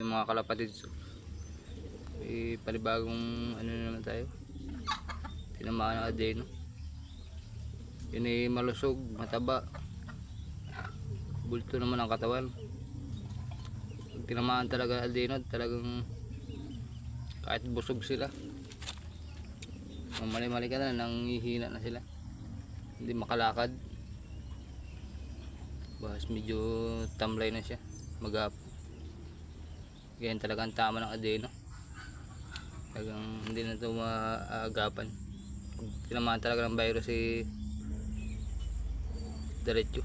Mga kalapatid, eh, palibagong ano na naman tayo. Tinamaan ng adeno. Yun ay malusog, mataba. Bulto naman ang katawan. Pag tinamaan talaga adeno, talagang kahit busog sila. Mamali-mali ka na, nangihina na sila. Hindi makalakad. Bahas medyo tamlay na siya. Magap. Ganyan talaga ang tama ng adeno. Talagang hindi na ito maagapan. Tinamaan talaga ng virus si diretso.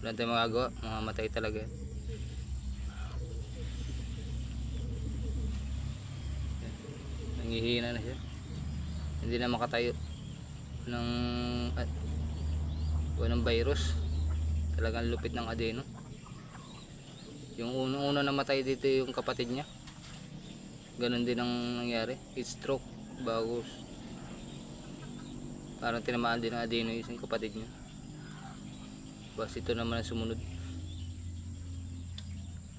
Wala tayong magagawa. Mamamatay talaga. Yan. Nangihina na siya. Hindi na makatayo ng at ng virus. Talagang lupit ng adeno. Yung unang-una namatay dito yung kapatid niya. Ganon din ang nangyari. Heat stroke. Bago parang tinamaan din ng adeno yung kapatid niya. Bas ito naman ang sumunod.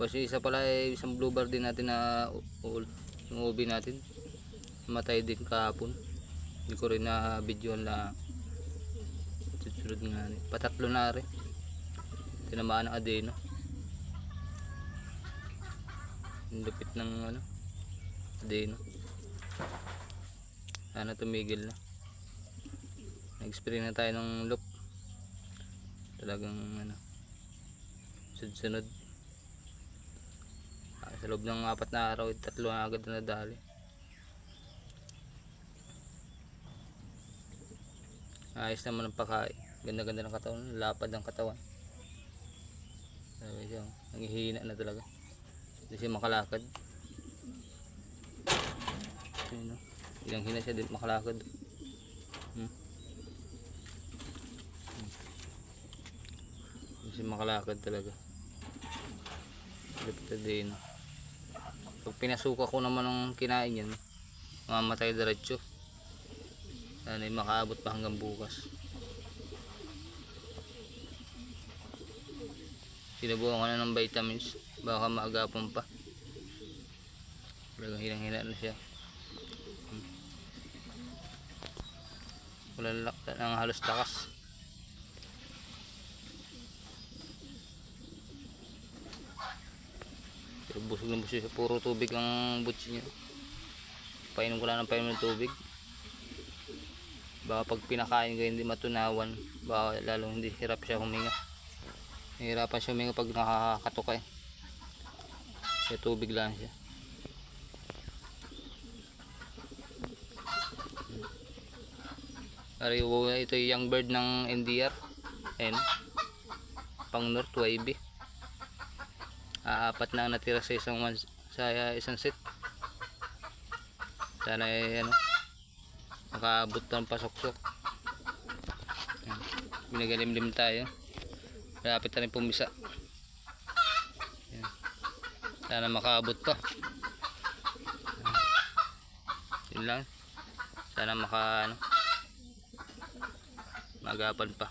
Bas isa pala ay isang blue bar din natin na u- u- yung ubi natin. Namatay din kahapon. Hindi ko rin na video na susunod nga. Patatlo na rin. Tinamaan ng adeno. Ang lupit ng ano. Adeno. Sana tumigil na. Nag-spray na tayo ng loop. Talagang ano. Sunod-sunod. Ah, sa loob ng apat na araw, tatlo na agad na nadali. Ayos naman ang pagkain. Ganda-ganda ng katawan. Lapad ng katawan. Sabi siya, nangihina na talaga. Hindi siya makalakad. Ayun, no? Ilang hina siya, din makalakad. Hmm. Hindi siya makalakad talaga. Lipit na din. Pag pinasuka ko naman ng kinain yan, mamatay diretso. Sana makaabot pa hanggang bukas. Sinubukan ko na ng vitamins. Baka maagapan pa. Talagang hinang-hina na siya. Hmm. Wala lak ng halos takas. Pero busog na busog siya. Puro tubig ang butsi niya. Painom ko lang ng painom ng tubig. Baka pag pinakain ko hindi matunawan. Baka lalong hindi hirap siya huminga. Nahihirapan siya huminga pag nakakatok eh. Kaya tubig lang siya. Ariwo, ito yung young bird ng NDR. Ayan. Pang North YB. Aapat na natira sa isang sa isang set. Sana ay ano makaabot ng pasok-sok. Binagalimlim tayo. Malapit na rin pumisa. Sana makaabot pa. Yun lang. Sana maka ano, magapan pa.